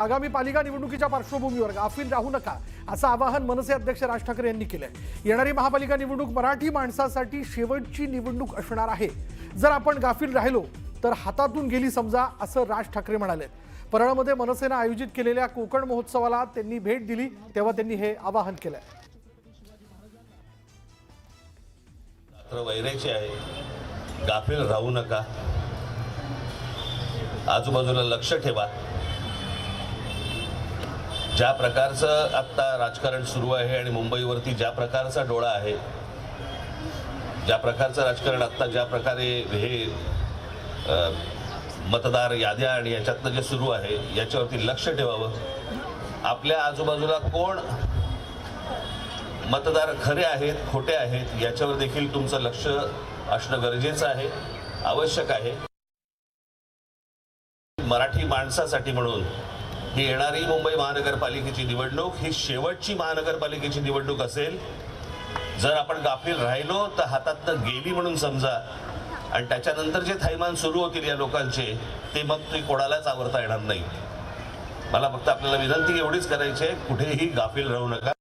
आगामी पालिका निवडणुकीच्या पार्श्वभूमीवर गाफील राहू नका असं आवाहन मनसे अध्यक्ष राज ठाकरे यांनी केलंय. येणारी महापालिका निवडणूक मराठी माणसासाठी शेवटची निवडणूक असणार आहे. जर आपण गाफील राहिलो तर हातातून गेली समजा असं राज ठाकरे म्हणाले परळमध्ये मनसेनं आयोजित केलेल्या कोकण महोत्सवाला त्यांनी भेट दिली तेव्हा त्यांनी हे आवाहन केलंय. तर आहे. गाफील राहू नका. आजूबाजूला लक्ष ठेवा. ज्या प्रकारचं आत्ता राजकारण सुरू आहे आणि मुंबईवरती ज्या प्रकारचा डोळा आहे ज्या प्रकारचं राजकारण आत्ता ज्या प्रकारे हे मतदार याद्या आणि याच्यातनं जे सुरू आहे याच्यावरती लक्ष ठेवावं. आपल्या आजूबाजूला कोण मतदार खरे आहेत खोटे आहेत याच्यावर देखील तुमचं लक्ष असणं गरजेचं आहे आवश्यक आहे. मराठी माणसासाठी म्हणून ही येणारी मुंबई महानगरपालिकेची निवडणूक ही शेवटची महानगरपालिकेची निवडणूक असेल. जर आपण गाफील राहिलो तर हातातनं गेली म्हणून समजा. आणि त्याच्यानंतर जे थैमान सुरू होतील या लोकांचे ते मग ते कोणालाच आवडता येणार नाही. मला फक्त आपल्याला विनंती एवढीच करायची आहे कुठेही गाफील राहू नका.